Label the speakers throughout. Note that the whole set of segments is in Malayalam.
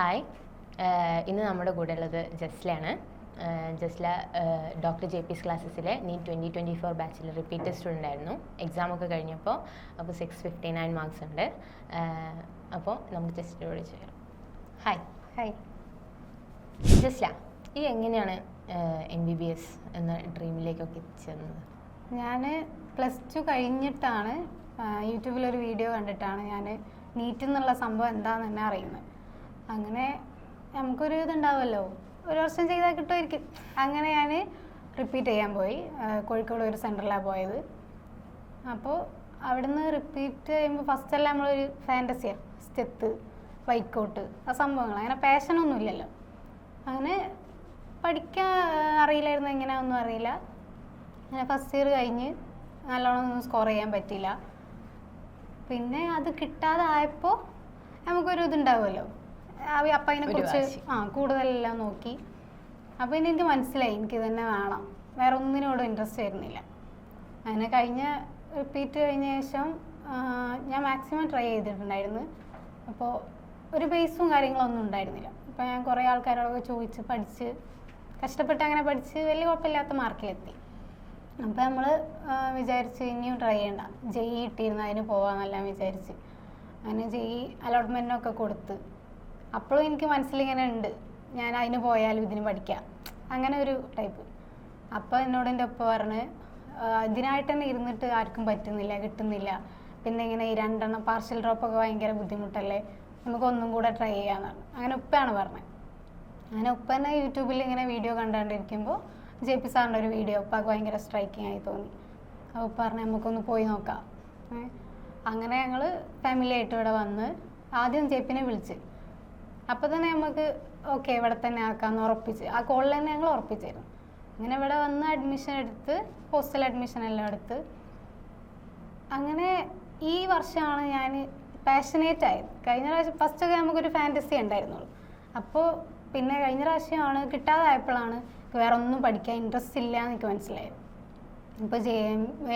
Speaker 1: ഹായ്. ഇന്ന് നമ്മുടെ കൂടെ ഉള്ളത് ജസ്ലയാണ് Jasla doctor J P S ക്ലാസ്സസിലെ NEET twenty twenty four ബാച്ചിൽ റിപ്പീറ്റഡ് സ്റ്റുഡന്റ് ആയിരുന്നു. എക്സാം ഒക്കെ കഴിഞ്ഞപ്പോൾ അപ്പോൾ സിക്സ് ഫിഫ്റ്റി നയൻ മാർക്സ് ഉണ്ട് അപ്പോൾ നമുക്ക് ജസ്റ്റിനോട് ചെയ്യാം ഹായ്
Speaker 2: ഹായ്
Speaker 1: ജസ്ല ഈ എങ്ങനെയാണ് എം ബി ബി എസ് എന്ന ഡ്രീമിലേക്കൊക്കെ എത്തിച്ചേർന്നത്?
Speaker 2: ഞാൻ പ്ലസ് ടു കഴിഞ്ഞിട്ടാണ് യൂട്യൂബിലൊരു വീഡിയോ കണ്ടിട്ടാണ് ഞാൻ നീറ്റ് എന്നുള്ള സംഭവം എന്താണെന്ന് തന്നെ അറിയുന്നത്. അങ്ങനെ നമുക്കൊരു ഇതുണ്ടാവുമല്ലോ. ഒരു വർഷം ചെയ്താൽ കിട്ടുമായിരിക്കും. അങ്ങനെ ഞാൻ റിപ്പീറ്റ് ചെയ്യാൻ പോയി. കോഴിക്കോട് ഒരു സെന്ററിലാണ് പോയത്. അപ്പോൾ അവിടുന്ന് റിപ്പീറ്റ് ചെയ്യുമ്പോൾ ഫസ്റ്റ് എല്ലാം നമ്മളൊരു ഫാന്റസിയാണ് സ്റ്റെത്ത് വൈക്കോട്ട് കോട്ട് ആ സംഭവങ്ങൾ. അങ്ങനെ പാഷനൊന്നും ഇല്ലല്ലോ. അങ്ങനെ പഠിക്കാൻ അറിയില്ലായിരുന്നു. എങ്ങനെയാണെന്നും അറിയില്ല. അങ്ങനെ ഫസ്റ്റ് ഇയർ കഴിഞ്ഞ് നല്ലോണം ഒന്നും സ്കോർ ചെയ്യാൻ പറ്റിയില്ല. പിന്നെ അത് കിട്ടാതെ ആയപ്പോൾ നമുക്കൊരു ഇതുണ്ടാവുമല്ലോ. അപ്പം അതിനെ
Speaker 1: ഒരു
Speaker 2: കുറിച്ച് ആ കൂടുതലെല്ലാം നോക്കി. അപ്പോൾ പിന്നെ എനിക്ക് മനസ്സിലായി എനിക്ക് തന്നെ വേണം. വേറെ ഒന്നിനോടും ഇൻട്രസ്റ്റ് വരുന്നില്ല. അങ്ങനെ കഴിഞ്ഞ റിപ്പീറ്റ് കഴിഞ്ഞ ശേഷം ഞാൻ മാക്സിമം ട്രൈ ചെയ്തിട്ടുണ്ടായിരുന്നു. അപ്പോൾ ഒരു ബേസും കാര്യങ്ങളൊന്നും ഉണ്ടായിരുന്നില്ല. അപ്പോൾ ഞാൻ കുറേ ആൾക്കാരോടൊക്കെ ചോദിച്ച് പഠിച്ച് കഷ്ടപ്പെട്ട് അങ്ങനെ പഠിച്ച് വലിയ കുഴപ്പമില്ലാത്ത മാർക്കിലെത്തി അപ്പോൾ നമ്മൾ വിചാരിച്ച് ഇനിയും ട്രൈ ചെയ്യണ്ട. ജെയി കിട്ടിയിരുന്നു അതിന് പോകാമെന്നെല്ലാം വിചാരിച്ച്. അങ്ങനെ ജെയി അലോട്ട്മെന്റിനൊക്കെ കൊടുത്ത്. അപ്പോഴും എനിക്ക് മനസ്സിലിങ്ങനെ ഉണ്ട്. ഞാൻ അതിന് പോയാലും ഇതിന് പഠിക്കാം. അങ്ങനെ ഒരു ടൈപ്പ്. അപ്പോൾ എന്നോട് എന്റെ ഒപ്പം പറഞ്ഞ് ഇതിനായിട്ട് തന്നെ ഇരുന്നിട്ട് ആർക്കും പറ്റുന്നില്ല കിട്ടുന്നില്ല. പിന്നെ ഇങ്ങനെ ഈ രണ്ടെണ്ണം പാർഷ്യൽ ഡ്രോപ്പൊക്കെ ഭയങ്കര ബുദ്ധിമുട്ടല്ലേ? നമുക്ക് ഒന്നും കൂടെ ട്രൈ ചെയ്യാമെന്നാണ് അങ്ങനെ ഉപ്പയാണ് പറഞ്ഞത്. അങ്ങനെ ഉപ്പ തന്നെ യൂട്യൂബിൽ ഇങ്ങനെ വീഡിയോ കണ്ടുകൊണ്ടിരിക്കുമ്പോൾ ജെ പി സാറിന്റെ ഒരു വീഡിയോ ഉപ്പാക്ക് ഭയങ്കര സ്ട്രൈക്കിംഗ് ആയി തോന്നി. അപ്പോൾ ഉപ്പ പറഞ്ഞു നമുക്കൊന്ന് പോയി നോക്കാം. അങ്ങനെ ഞങ്ങൾ ഫാമിലി ആയിട്ട് ഇവിടെ വന്ന് ആദ്യം ജെ വിളിച്ച്. അപ്പോൾ തന്നെ നമുക്ക് ഓക്കെ ഇവിടെ തന്നെ ആക്കാമെന്ന് ഉറപ്പിച്ച്. ആ കോളിൽ തന്നെ ഞങ്ങൾ ഉറപ്പിച്ചിരുന്നു അങ്ങനെ ഇവിടെ വന്ന് അഡ്മിഷൻ എടുത്ത് ഹോസ്റ്റൽ അഡ്മിഷൻ എല്ലാം എടുത്ത്. അങ്ങനെ ഈ വർഷമാണ് ഞാൻ പാഷനേറ്റ് ആയത്. കഴിഞ്ഞ പ്രാവശ്യം ഫസ്റ്റ് ഒക്കെ നമുക്കൊരു ഫാന്റസി ഉണ്ടായിരുന്നുള്ളൂ. അപ്പോൾ പിന്നെ കഴിഞ്ഞ പ്രാവശ്യമാണ് കിട്ടാതായപ്പോഴാണ് വേറെ ഒന്നും പഠിക്കാൻ ഇൻട്രസ്റ്റ് ഇല്ല എന്ന് എനിക്ക് മനസ്സിലായത്. ഇപ്പോൾ ജെ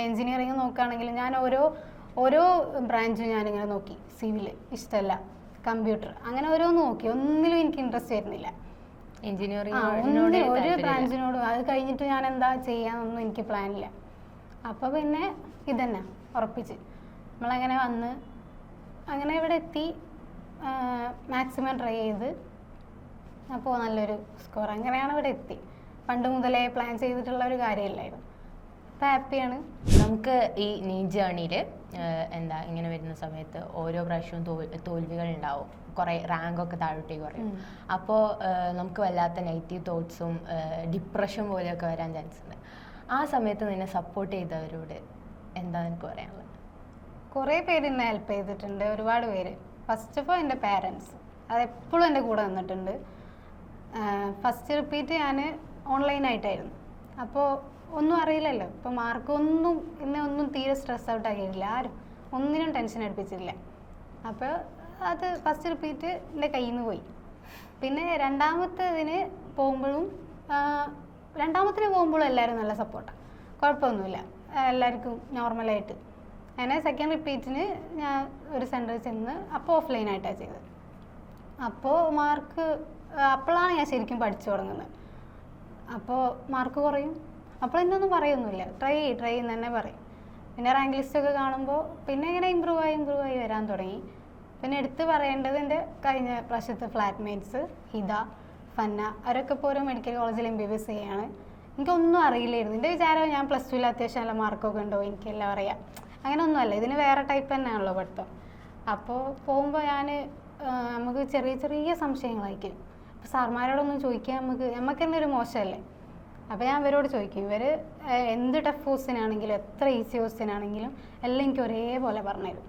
Speaker 2: എഞ്ചിനീയറിംഗ് നോക്കുകയാണെങ്കിൽ ഞാൻ ഓരോ ഓരോ ബ്രാഞ്ചും ഞാനിങ്ങനെ നോക്കി. സിവിൽ ഇഷ്ടമല്ല. കമ്പ്യൂട്ടർ. അങ്ങനെ ഓരോ നോക്കി. ഒന്നിലും എനിക്ക് ഇൻട്രസ്റ്റ് വരുന്നില്ല.
Speaker 1: എഞ്ചിനീയറിംഗ്
Speaker 2: ഒരു ബ്രാഞ്ചിനോടും അത് കഴിഞ്ഞിട്ട് ഞാൻ എന്താ ചെയ്യാന്നൊന്നും എനിക്ക് പ്ലാനില്ല അപ്പോൾ പിന്നെ ഇതന്നെ ഉറപ്പിച്ച്. നമ്മളങ്ങനെ വന്ന് അങ്ങനെ ഇവിടെ എത്തി മാക്സിമം ട്രൈ ചെയ്ത് അപ്പോൾ നല്ലൊരു സ്കോർ അങ്ങനെയാണ് ഇവിടെ എത്തി. പണ്ട് മുതലേ പ്ലാൻ ചെയ്തിട്ടുള്ള ഒരു കാര്യമല്ലായിരുന്നു. അപ്പോൾ ഹാപ്പിയാണ്.
Speaker 1: നമുക്ക് ഈ നീ ജേണിയിൽ എന്താ ഇങ്ങനെ വരുന്ന സമയത്ത് ഓരോ പ്രാവശ്യവും തോൽ- തോൽവികൾ ഉണ്ടാവും കുറേ റാങ്കൊക്കെ താഴോട്ടേക്ക് കുറയും. അപ്പോൾ നമുക്ക് വല്ലാത്ത നെഗറ്റീവ് തോട്ട്സും ഡിപ്രഷൻ പോലെയൊക്കെ വരാൻ ചാൻസ് ഉണ്ട്. ആ സമയത്ത് നിന്നെ സപ്പോർട്ട് ചെയ്തവരോട് എന്താ നിനക്ക് പറയാനുള്ളത്?
Speaker 2: കുറേ പേര് എന്നെ ഹെൽപ്പ് ചെയ്തിട്ടുണ്ട്. ഒരുപാട് പേര്. ഫസ്റ്റ് ഓഫ് ഓൾ എന്റെ പാരൻസ് അതെപ്പോഴും എന്റെ കൂടെ നിന്നിട്ടുണ്ട്. ഫസ്റ്റ് റിപ്പീറ്റ് ഞാൻ ഓൺലൈനായിട്ടായിരുന്നു അപ്പോൾ ഒന്നും അറിയില്ലല്ലോ. ഇപ്പൊ മാർക്കൊന്നും എന്നെ ഒന്നും തീരെ സ്ട്രെസ് ഔട്ട് ആക്കിയിട്ടില്ല. ആരും ഒന്നിനും ടെൻഷൻ അടുപ്പിച്ചില്ല അപ്പോൾ അത് ഫസ്റ്റ് റിപ്പീറ്റ് എന്റെ കയ്യിൽ നിന്ന് പോയി. പിന്നെ രണ്ടാമത്തെ ഇതിന് പോകുമ്പോഴും രണ്ടാമത്തിന് പോകുമ്പോഴും എല്ലാവരും നല്ല സപ്പോർട്ടാണ് കുഴപ്പമൊന്നുമില്ല. എല്ലാവർക്കും നോർമലായിട്ട് അങ്ങനെ സെക്കൻഡ് റിപ്പീറ്റിന് ഞാൻ ഒരു സെന്ററിൽ ചെന്ന് അപ്പോൾ ഓഫ്ലൈൻ ആയിട്ടാണ് ചെയ്തത്. അപ്പോൾ മാർക്ക് അപ്പോഴാണ് ഞാൻ ശരിക്കും പഠിച്ചു തുടങ്ങുന്നത്. അപ്പോൾ മാർക്ക് കുറയും. അപ്പോൾ എന്നൊന്നും പറയൊന്നുമില്ല ട്രൈ ട്രൈ എന്ന് തന്നെ പറയും. പിന്നെ റാങ്ക് ലിസ്റ്റ് ഒക്കെ കാണുമ്പോൾ പിന്നെ ഇങ്ങനെ ഇമ്പ്രൂവ് ആയി ഇമ്പ്രൂവ് ആയി വരാൻ തുടങ്ങി. പിന്നെ എടുത്ത് പറയേണ്ടത് എന്റെ കഴിഞ്ഞ പ്രാവശ്യത്തെ ഫ്ലാറ്റ്മേറ്റ്സ് ഹിത ഫന്ന അവരൊക്കെ ഇപ്പോൾ ഓരോ മെഡിക്കൽ കോളേജിൽ എം ബി ബി എസ് ചെയ്യാണ്. എനിക്കൊന്നും അറിയില്ലായിരുന്നു. എന്റെ വിചാരം ഞാൻ പ്ലസ് ടുവിൽ അത്യാവശ്യം നല്ല മാർക്കൊക്കെ ഉണ്ടോ എനിക്കെല്ലാം അറിയാം. അങ്ങനെ ഒന്നുമല്ല ഇതിന് വേറെ ടൈപ്പ് തന്നെയാണല്ലോ പഠിത്തം. അപ്പോൾ പോകുമ്പോൾ ഞാൻ നമുക്ക് ചെറിയ ചെറിയ സംശയങ്ങളായിരിക്കും. അപ്പോൾ സാർമാരോടൊന്നും ചോദിക്കാൻ നമുക്ക് നമുക്ക് തന്നെ ഒരു മോശമല്ലേ? അപ്പോൾ ഞാൻ ഇവരോട് ചോദിക്കും ഇവർ എന്ത് ടഫ് ക്വസ്റ്റ്യനാണെങ്കിലും എത്ര ഈസി ക്വസ്റ്റ്യനാണെങ്കിലും എല്ലാം എനിക്ക് ഒരേപോലെ പറഞ്ഞുതരും.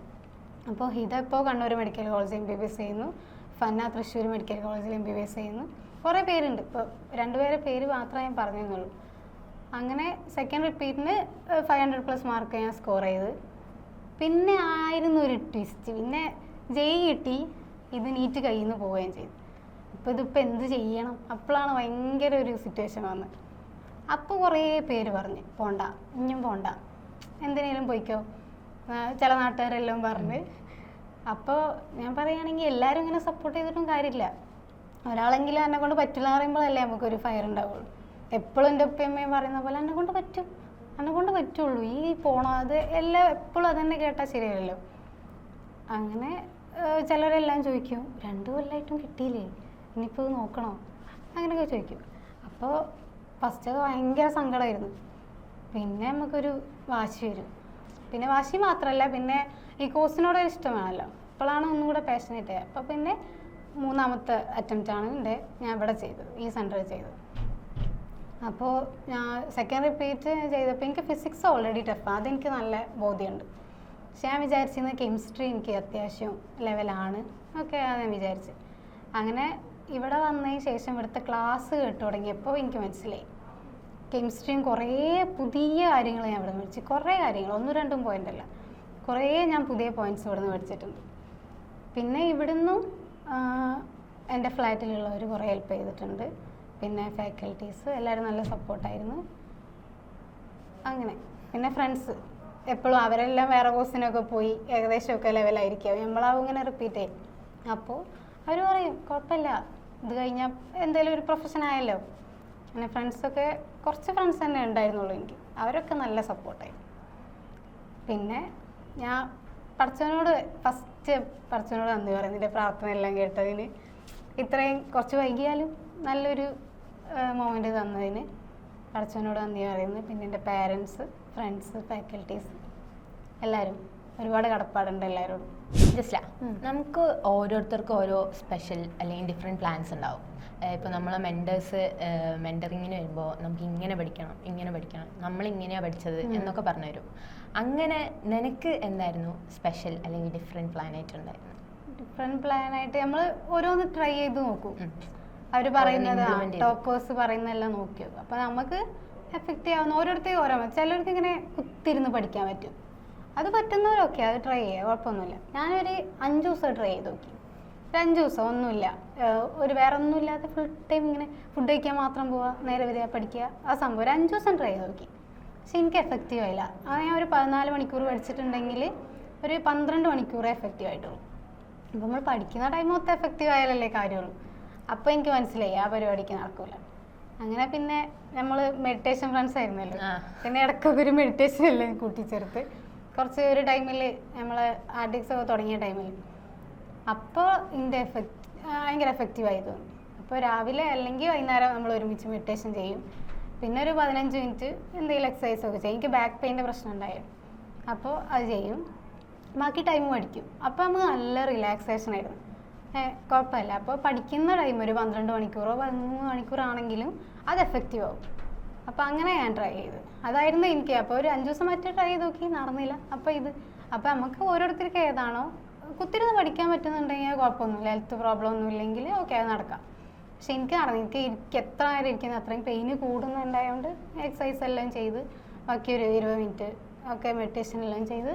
Speaker 2: അപ്പോൾ ഹിത ഇപ്പോൾ Kannur medical college M B B S ചെയ്യുന്നു ഫന്ന തൃശ്ശൂർ മെഡിക്കൽ കോളേജിൽ എം ബി ബി എസ് ചെയ്യുന്നു. കുറേ പേരുണ്ട്. ഇപ്പോൾ രണ്ടുപേരെ പേര് മാത്രമേ ഞാൻ പറഞ്ഞിരുന്നുള്ളൂ അങ്ങനെ സെക്കൻഡ് റിപ്പീറ്റിന് ഫൈവ് ഹൺഡ്രഡ് പ്ലസ് മാർക്ക് ഞാൻ സ്കോർ ചെയ്ത്. പിന്നെ ആയിരുന്നു ഒരു ട്വിസ്റ്റ് പിന്നെ ജയ് കിട്ടി ഇത് നീറ്റ് കയ്യിൽ നിന്ന് പോവുകയും ചെയ്തു. അപ്പോൾ ഇതിപ്പോൾ എന്ത് ചെയ്യണം? അപ്പോഴാണ് ഭയങ്കര ഒരു സിറ്റുവേഷൻ വന്നത്. അപ്പോൾ കുറേ പേര് പറഞ്ഞു പോണ്ട ഇനിയും പോണ്ട. എന്തിനേലും പോയിക്കോ. ചില നാട്ടുകാരെല്ലാം പറഞ്ഞ്. അപ്പോൾ ഞാൻ പറയുകയാണെങ്കിൽ എല്ലാവരും ഇങ്ങനെ സപ്പോർട്ട് ചെയ്തിട്ടും കാര്യമില്ല ഒരാളെങ്കിലും എന്നെ കൊണ്ട് പറ്റില്ല എന്ന് പറയുമ്പോഴല്ലേ നമുക്കൊരു ഫയർ ഉണ്ടാവുള്ളൂ. എപ്പോഴും എന്റെ ഉപ്പയമ്മയും പറയുന്ന പോലെ എന്നെ കൊണ്ട് പറ്റും എന്നെ കൊണ്ട് പറ്റുള്ളൂ. ഈ പോണോ അത് എല്ലാം എപ്പോഴും അതന്നെ കേട്ടാൽ ശരിയല്ലല്ലോ. അങ്ങനെ ചിലരെല്ലാം ചോദിക്കും രണ്ടു കൊല്ലമായിട്ടും കിട്ടിയില്ലേ? ഇനിയിപ്പോൾ നോക്കണോ? അങ്ങനെയൊക്കെ ചോദിക്കും. അപ്പോൾ ഫസ്റ്റൊക്കെ ഭയങ്കര സങ്കടമായിരുന്നു പിന്നെ നമുക്കൊരു വാശി വരും. പിന്നെ വാശി മാത്രമല്ല പിന്നെ ഈ കോഴ്സിനോട് ഇഷ്ടമാണല്ലോ അപ്പോഴാണ് ഒന്നും കൂടെ പാഷനേറ്റ് ആയത് അപ്പോൾ പിന്നെ മൂന്നാമത്തെ അറ്റംപ്റ്റ് ആണ് എന്റെ ഞാൻ ഇവിടെ ചെയ്തത് ഈ സെന്ററിൽ ചെയ്തത്. അപ്പോൾ ഞാൻ സെക്കൻഡ് റിപ്പീറ്റ് ചെയ്തപ്പോൾ എനിക്ക് ഫിസിക്സ് ഓൾറെഡി ടഫാണ് അതെനിക്ക് നല്ല ബോധ്യമുണ്ട്. പക്ഷെ ഞാൻ വിചാരിച്ചിരുന്നത് കെമിസ്ട്രി എനിക്ക് അത്യാവശ്യം ലെവലാണ് ഒക്കെ ഞാൻ വിചാരിച്ച്. അങ്ങനെ ഇവിടെ വന്നതിന് ശേഷം ഇവിടുത്തെ ക്ലാസ് കേട്ടു തുടങ്ങിയപ്പോൾ എനിക്ക് മനസ്സിലായി. കെമിസ്ട്രിയും കുറേ പുതിയ കാര്യങ്ങൾ ഞാൻ ഇവിടെ പഠിച്ചു. കുറേ കാര്യങ്ങൾ ഒന്നും രണ്ടും പോയിന്റ് അല്ല. കുറേ ഞാൻ പുതിയ പോയിന്റ്സ് ഇവിടെ നിന്ന് പഠിച്ചിട്ടുണ്ട്. പിന്നെ ഇവിടുന്നും എന്റെ ഫ്ലാറ്റിലുള്ളവർ കുറേ ഹെൽപ്പ് ചെയ്തിട്ടുണ്ട്. പിന്നെ ഫാക്കൽറ്റീസ് എല്ലാവരും നല്ല സപ്പോർട്ടായിരുന്നു അങ്ങനെ. പിന്നെ ഫ്രണ്ട്സ് എപ്പോഴും അവരെല്ലാം വേറെ കോഴ്സിനൊക്കെ പോയി ഏകദേശമൊക്കെ ലെവലായിരിക്കും നമ്മളാവും ഇങ്ങനെ റിപ്പീറ്റ് ചെയ്യും അപ്പോൾ അവർ പറയും കുഴപ്പമില്ല. ഇത് കഴിഞ്ഞാൽ എന്തെങ്കിലും ഒരു പ്രൊഫഷൻ ആയല്ലോ. പിന്നെ ഫ്രണ്ട്സൊക്കെ കുറച്ച് ഫ്രണ്ട്സ് തന്നെ ഉണ്ടായിരുന്നുള്ളൂ എനിക്ക്. അവരൊക്കെ നല്ല സപ്പോർട്ടായി പിന്നെ ഞാൻ പഠിച്ചവനോട് ഫസ്റ്റ് പഠിച്ചവനോട് നന്ദി പറയുന്നു എന്റെ പ്രാർത്ഥന എല്ലാം കേട്ടതിന് ഇത്രയും കുറച്ച് വൈകിയാലും നല്ലൊരു മൊമെന്റ് തന്നതിന് പഠിച്ചവനോട് നന്ദി പറയുന്നു. പിന്നെ എന്റെ പാരൻസ് ഫ്രണ്ട്സ് ഫാക്കൽറ്റീസ് എല്ലാവരും ഒരുപാട് കടപ്പാടുണ്ട് എല്ലാവരോടും
Speaker 1: ജസ്ല. നമുക്ക് ഓരോരുത്തർക്കും ഓരോ സ്പെഷ്യൽ അല്ലെങ്കിൽ ഡിഫറെന്റ് പ്ലാൻസ് ഉണ്ടാവും. ഇപ്പോൾ നമ്മളെ മെന്റേഴ്സ് മെന്ററിങ്ങിന് വരുമ്പോൾ നമുക്ക് ഇങ്ങനെ പഠിക്കണം ഇങ്ങനെ പഠിക്കണം നമ്മൾ ഇങ്ങനെയാണ് പഠിച്ചത് എന്നൊക്കെ പറഞ്ഞു തരും അങ്ങനെ നിനക്ക് എന്തായിരുന്നു സ്പെഷ്യൽ അല്ലെങ്കിൽ ഡിഫറെന്റ് പ്ലാൻ ആയിട്ടുണ്ടായിരുന്നു
Speaker 2: ഡിഫറെന്റ് പ്ലാനായിട്ട് നമ്മൾ ഓരോന്ന് ട്രൈ ചെയ്ത് നോക്കും. അവർ പറയുന്നത് ടോക്കേഴ്സ് പറയുന്നതെല്ലാം നോക്കി നോക്കും അപ്പോൾ നമുക്ക് എഫക്റ്റ് ചെയ്യാവുന്ന ഓരോരുത്തരും ഓരോ ചിലർക്ക് ഇങ്ങനെ കുത്തിരുന്ന് പഠിക്കാൻ പറ്റും. അത് പറ്റുന്നവരൊക്കെ അത് ട്രൈ ചെയ്യുക കുഴപ്പമൊന്നുമില്ല. ഞാനൊരു അഞ്ച് ദിവസം ട്രൈ ചെയ്ത് നോക്കി. ഒരു അഞ്ച് ദിവസം ഒന്നുമില്ല. ഒരു വേറെ ഒന്നുമില്ലാതെ ഫുൾ ടൈം ഇങ്ങനെ ഫുഡ് കഴിക്കാൻ മാത്രം പോവുക നേരെ വരിക പഠിക്കുക. ആ സംഭവം ഒരു അഞ്ച് ദിവസം ട്രൈ ചെയ്ത് നോക്കി. പക്ഷെ എനിക്ക് എഫക്റ്റീവ് ആയില്ല. അത് ഞാൻ ഒരു പതിനാല് മണിക്കൂർ പഠിച്ചിട്ടുണ്ടെങ്കിൽ ഒരു പന്ത്രണ്ട് മണിക്കൂർ എഫക്റ്റീവ് ആയിട്ടുള്ളൂ. അപ്പോൾ നമ്മൾ പഠിക്കുന്ന ടൈം മൊത്തം എഫക്റ്റീവ് ആയാലല്ലേ കാര്യമുള്ളൂ. അപ്പോൾ എനിക്ക് മനസ്സിലായി ആ പരിപാടിക്ക് നടക്കൂല. അങ്ങനെ പിന്നെ നമ്മൾ മെഡിറ്റേഷൻ ഫ്രണ്ട്സ് ആയിരുന്നല്ലോ. പിന്നെ ഇടയ്ക്കൊക്കെ ഒരു മെഡിറ്റേഷൻ എല്ലാം കൂട്ടിച്ചേർത്ത്. കുറച്ച് ഒരു ടൈമിൽ നമ്മൾ ആർട്ടിക്സ് ഒക്കെ തുടങ്ങിയ ടൈമിൽ. അപ്പോൾ ഇതിന്റെ എഫക്റ്റ് ഭയങ്കര എഫക്റ്റീവായി തോന്നി. അപ്പോൾ രാവിലെ അല്ലെങ്കിൽ വൈകുന്നേരം നമ്മൾ ഒരുമിച്ച് മെഡിറ്റേഷൻ ചെയ്യും. പിന്നെ ഒരു പതിനഞ്ച് മിനിറ്റ് എന്തെങ്കിലും എക്സസൈസ് ഒക്കെ ചെയ്യും. എനിക്ക് ബാക്ക് പെയിന്റെ പ്രശ്നം ഉണ്ടായിരുന്നു. അപ്പോൾ അത് ചെയ്യും. ബാക്കി ടൈം പഠിക്കും അപ്പോൾ നമുക്ക് നല്ല റിലാക്സേഷൻ ആയിരുന്നു. കുഴപ്പമില്ല. അപ്പോൾ പഠിക്കുന്ന ടൈം ഒരു പന്ത്രണ്ട് മണിക്കൂറോ പതിമൂന്ന് മണിക്കൂറാണെങ്കിലും അത് എഫക്റ്റീവ് ആവും. അപ്പോൾ അങ്ങനെ ഞാൻ ട്രൈ ചെയ്തു. അതായിരുന്നു എനിക്ക് അപ്പോൾ ഒരു അഞ്ചു ദിവസം മറ്റേ ട്രൈ ചെയ്ത് നോക്കി നടന്നില്ല. അപ്പോൾ ഇത് അപ്പോൾ നമുക്ക് ഓരോരുത്തർക്ക് ഏതാണോ കുത്തിരുന്ന് പഠിക്കാൻ പറ്റുന്നുണ്ടെങ്കിൽ കുഴപ്പമൊന്നുമില്ല. ഹെൽത്ത് പ്രോബ്ലം ഒന്നും ഇല്ലെങ്കിൽ ഓക്കെ അത് നടക്കാം. പക്ഷെ എനിക്ക് നടന്നു എനിക്ക് എനിക്ക് എത്ര നേരം ഇരിക്കുന്നത് അത്രയും പെയിന് കൂടുന്നുണ്ടായതുകൊണ്ട് എക്സസൈസ് എല്ലാം ചെയ്ത് ബാക്കി ഒരു ഇരുപത് മിനിറ്റ് ഒക്കെ മെഡിറ്റേഷൻ എല്ലാം ചെയ്ത്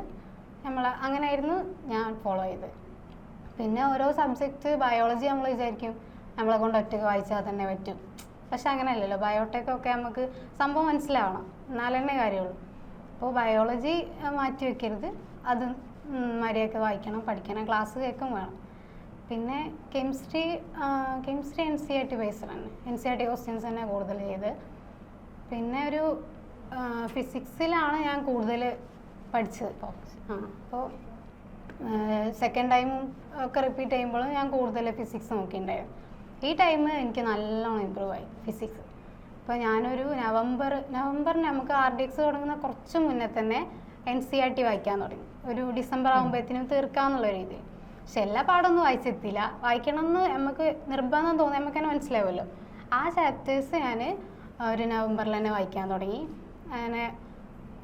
Speaker 2: നമ്മൾ അങ്ങനെയായിരുന്നു ഞാൻ ഫോളോ ചെയ്തത് പിന്നെ ഓരോ സബ്ജക്റ്റ് ബയോളജി നമ്മൾ വിചാരിക്കും നമ്മളെ കൊണ്ട് ഒറ്റയ്ക്ക് വായിച്ചാൽ തന്നെ പറ്റും. പക്ഷെ അങ്ങനെയല്ലല്ലോ ബയോടെക് ഒക്കെ നമുക്ക് സംഭവം മനസ്സിലാവണം. എന്നാലെണ്ണേ കാര്യമുള്ളൂ. അപ്പോൾ ബയോളജി മാറ്റി വെക്കരുത്. അത് മര്യാദയ്ക്ക് വായിക്കണം പഠിക്കണം ക്ലാസ് കേൾക്കും വേണം. പിന്നെ chemistry chemistry N C R T ബേസ്ഡാണ് N C R T questions തന്നെ കൂടുതൽ ചെയ്ത്. പിന്നെ ഒരു ഫിസിക്സിലാണ് ഞാൻ കൂടുതൽ പഠിച്ചത് ഇപ്പോൾ അപ്പോൾ സെക്കൻഡ് ടൈമും ഒക്കെ റിപ്പീറ്റ് ചെയ്യുമ്പോഴും ഞാൻ കൂടുതൽ ഫിസിക്സ് നോക്കിയിട്ടുണ്ടായിരുന്നു. ഈ ടൈം എനിക്ക് നല്ലോണം ഇമ്പ്രൂവ് ആയി ഫിസിക്സ് അപ്പോൾ ഞാനൊരു നവംബർ നവംബറിന് നമുക്ക് ആർ ഡി എക്സ് തുടങ്ങുന്ന കുറച്ച് മുന്നേ തന്നെ എൻ സി ആർ ടി വായിക്കാൻ തുടങ്ങി. ഒരു ഡിസംബർ ആകുമ്പോഴത്തേനും തീർക്കാന്നുള്ള രീതി പക്ഷെ എല്ലാ പാടൊന്നും വായിച്ചെത്തില്ല വായിക്കണം എന്ന് നമുക്ക് നിർബന്ധം തോന്നി നമുക്ക് തന്നെ മനസ്സിലാവുമല്ലോ. ആ ചാപ്റ്റേഴ്സ് ഞാൻ ഒരു നവംബറിൽ തന്നെ വായിക്കാൻ തുടങ്ങി. അങ്ങനെ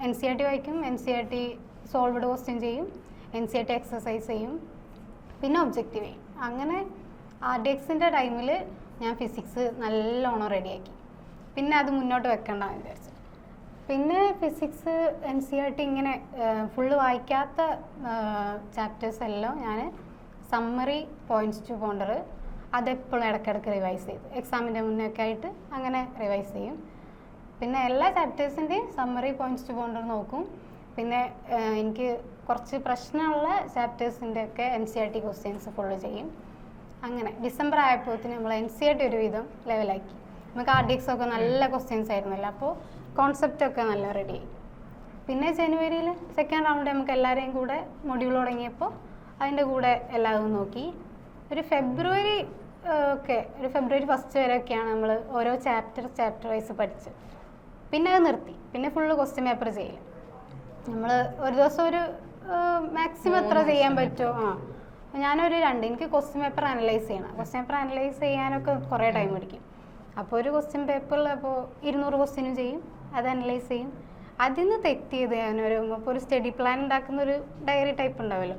Speaker 2: എൻ സി ആർ ടി വായിക്കും N C R T solved question ചെയ്യും N C R T exercise ചെയ്യും പിന്നെ ഒബ്ജക്റ്റീവ് ചെയ്യും. അങ്ങനെ ആർ ഡി എക്സിന്റെ ടൈമിൽ ഞാൻ ഫിസിക്സ് നല്ലോണം റെഡിയാക്കി. പിന്നെ അത് മുന്നോട്ട് വെക്കണ്ടെന്ന് വിചാരിച്ചു. പിന്നെ physics N C R T ഇങ്ങനെ ഫുള്ള് വായിക്കാത്ത ചാപ്റ്റേഴ്സ് എല്ലാം ഞാൻ സമ്മറി പോയിന്റ്സ് ടു പോണ്ടർ അതെപ്പോഴും ഇടയ്ക്കിടയ്ക്ക് റിവൈസ് ചെയ്തു എക്സാമിന്റെ മുന്നേ ഒക്കെ ആയിട്ട് അങ്ങനെ റിവൈസ് ചെയ്യും. പിന്നെ എല്ലാ ചാപ്റ്റേഴ്സിന്റെയും സമ്മറി പോയിന്റ്സ് ടു പോണ്ടർ നോക്കും. പിന്നെ എനിക്ക് കുറച്ച് പ്രശ്നമുള്ള ചാപ്റ്റേഴ്സിന്റെ ഒക്കെ N C R T questions full ചെയ്യും. അങ്ങനെ ഡിസംബർ ആയപ്പോഴത്തിന് നമ്മൾ എൻ സി ആയിട്ട് ഒരുവിധം ലെവലാക്കി നമുക്ക് ആർ ഡി എക്സ് ഒക്കെ നല്ല ക്വസ്റ്റ്യൻസ് ആയിരുന്നല്ലോ. അപ്പോൾ കോൺസെപ്റ്റ് ഒക്കെ നല്ല റെഡി ആയി. പിന്നെ ജനുവരിയിൽ സെക്കൻഡ് റൗണ്ട് നമുക്ക് എല്ലാവരെയും കൂടെ മൊഡ്യൂൾ തുടങ്ങിയപ്പോൾ അതിന്റെ കൂടെ എല്ലാവരും നോക്കി. ഒരു ഫെബ്രുവരി ഒക്കെ ഒരു ഫെബ്രുവരി ഫസ്റ്റ് വരെയൊക്കെയാണ് നമ്മൾ ഓരോ ചാപ്റ്റർ ചാപ്റ്റർ വൈസ് പഠിച്ച് പിന്നെ അത് നിർത്തി. പിന്നെ ഫുള്ള് ക്വസ്റ്റ്യൻ പേപ്പർ ചെയ്യില്ല നമ്മൾ ഒരു ദിവസം ഒരു മാക്സിമം എത്ര ചെയ്യാൻ പറ്റുമോ? ആ. ഞാനൊരു രണ്ട് എനിക്ക് ക്വസ്റ്റ്യൻ പേപ്പർ അനലൈസ് ചെയ്യണം. ക്വസ്റ്റ്യൻ പേപ്പർ അനലൈസ് ചെയ്യാനൊക്കെ കുറേ ടൈം എടുക്കും അപ്പോൾ ഒരു ക്വസ്റ്റ്യൻ പേപ്പറിൽ അപ്പോൾ ഇരുന്നൂറ് ക്വസ്റ്റ്യനും ചെയ്യും. അത് അനലൈസ് ചെയ്യും. അതിൽ നിന്ന് തെറ്റിയത് ഞാനൊരു ഇപ്പോൾ ഒരു സ്റ്റഡി പ്ലാൻ ഉണ്ടാക്കുന്ന ഒരു ഡയറി ടൈപ്പ് ഉണ്ടാവുമല്ലോ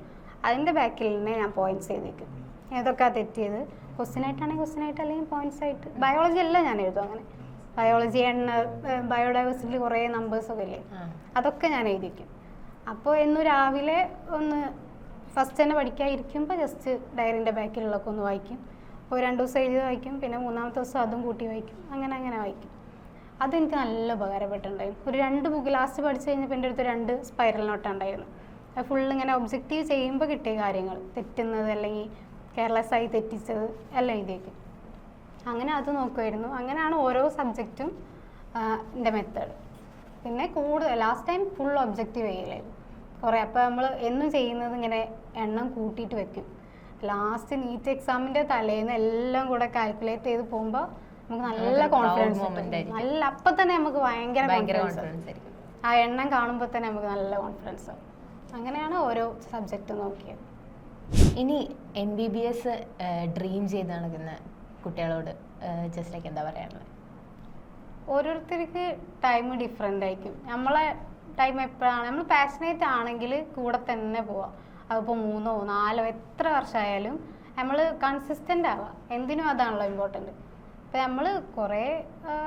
Speaker 2: അതിന്റെ ബാക്കിൽ തന്നെ ഞാൻ പോയിന്റ്സ് ചെയ്തേക്കും ഏതൊക്കെയാണ് തെറ്റിയത് ക്വസ്റ്റ്യൻ ആയിട്ടാണെങ്കിൽ ക്വസ്റ്റ്യൻ ആയിട്ട് അല്ലെങ്കിൽ പോയിന്റ്സ് ആയിട്ട്. ബയോളജി എല്ലാം ഞാൻ എഴുതും അങ്ങനെ. ബയോളജി എണ്ണ ബയോഡൈവേഴ്സിറ്റിയിൽ കുറേ നമ്പേഴ്സൊക്കെ ഇല്ലേ? അതൊക്കെ ഞാൻ എഴുതിക്കും അപ്പോൾ ഇന്ന് രാവിലെ ഒന്ന് ഫസ്റ്റ് തന്നെ പഠിക്കാതിരിക്കുമ്പോൾ ജസ്റ്റ് ഡയറിന്റെ ബാക്കിലുള്ളതൊക്കെ ഒന്ന് വായിക്കും. ഒരു രണ്ട് ദിവസം എഴുതി വായിക്കും പിന്നെ മൂന്നാമത്തെ ദിവസം അതും കൂട്ടി വായിക്കും. അങ്ങനെ അങ്ങനെ വായിക്കും. അതെനിക്ക് നല്ല ഉപകാരപ്പെട്ടിട്ടുണ്ടായിരുന്നു ഒരു രണ്ട് ബുക്ക് ലാസ്റ്റ് പഠിച്ചു കഴിഞ്ഞപ്പോൾ എന്റെ അടുത്ത് രണ്ട് സ്പൈറൽ നോട്ട് ഉണ്ടായിരുന്നു. അത് ഫുൾ ഇങ്ങനെ ഒബ്ജക്റ്റീവ് ചെയ്യുമ്പോൾ കിട്ടിയ കാര്യങ്ങൾ. തെറ്റുന്നത് അല്ലെങ്കിൽ കെയർലെസ് ആയി തെറ്റിച്ചത് എല്ലാം എഴുതിയേക്കും. അങ്ങനെ അത് നോക്കുമായിരുന്നു അങ്ങനെയാണ് ഓരോ സബ്ജക്റ്റും എന്റെ മെത്തേഡ് പിന്നെ കൂടുതൽ ലാസ്റ്റ് ടൈം ഫുൾ ഒബ്ജക്റ്റീവ് ചെയ്യലായിരുന്നു. കുറേ. അപ്പോൾ നമ്മൾ എന്നും ചെയ്യുന്നത് ഇങ്ങനെ എണ്ണം കൂട്ടിയിട്ട് വെക്കും. ലാസ്റ്റ് നീറ്റ് എക്സാമിന്റെ തലേന്ന് എല്ലാം കൂടെ കാൽക്കുലേറ്റ് ചെയ്ത് പോകുമ്പോൾ നമുക്ക് നല്ല കോൺഫിഡൻസ് നല്ല അപ്പം തന്നെ നമുക്ക് ഭയങ്കര കോൺഫിഡൻസ് ആ എണ്ണം കാണുമ്പോൾ തന്നെ നമുക്ക് നല്ല കോൺഫിഡൻസ് അങ്ങനെയാണ് ഓരോ സബ്ജക്റ്റ് നോക്കിയത്.
Speaker 1: ഇനി M B B S dream ചെയ്ത് നടക്കുന്ന കുട്ടികളോട് ജസ്റ്റ് ലൈക്ക് എന്താ പറയാനുള്ളത്?
Speaker 2: ഓരോരുത്തർക്ക് ടൈം ഡിഫറെന്റ് ആയിരിക്കും. നമ്മളെ ടൈം എപ്പോഴാണ്? നമ്മൾ പാഷനേറ്റ് ആണെങ്കിൽ കൂടെ തന്നെ പോവാം. അതിപ്പോൾ മൂന്നോ നാലോ എത്ര വർഷമായാലും നമ്മൾ കൺസിസ്റ്റന്റ് ആവുക എന്തിനും അതാണല്ലോ ഇമ്പോർട്ടന്റ് ഇപ്പം നമ്മൾ കുറേ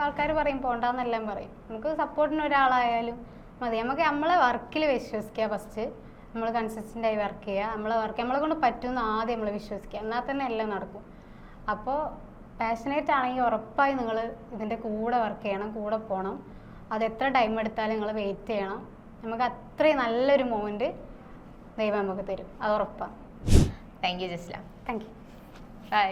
Speaker 2: ആൾക്കാർ പറയും പോണ്ടെന്നെല്ലാം പറയും. നമുക്ക് സപ്പോർട്ടിന് ഒരാളായാലും മതി. നമുക്ക് നമ്മളെ വർക്കിൽ വിശ്വസിക്കുക ഫസ്റ്റ് നമ്മൾ കൺസിസ്റ്റന്റ് ആയി വർക്ക് ചെയ്യുക നമ്മളെ വർക്ക് നമ്മളെ കൊണ്ട് പറ്റുമെന്ന് ആദ്യം നമ്മൾ വിശ്വസിക്കുക എന്നാൽ തന്നെ എല്ലാം നടക്കും. അപ്പോൾ പാഷനേറ്റ് ആണെങ്കിൽ ഉറപ്പായി നിങ്ങൾ ഇതിന്റെ കൂടെ വർക്ക് ചെയ്യണം കൂടെ പോകണം അത് എത്ര ടൈം എടുത്താലും നിങ്ങൾ വെയിറ്റ് ചെയ്യണം. നമുക്ക് അത്രയും നല്ലൊരു മോമെന്റ് ദൈവം നമുക്ക് തരും. അത് ഉറപ്പാണ്
Speaker 1: thank you Jasla.
Speaker 2: Thank you
Speaker 1: bye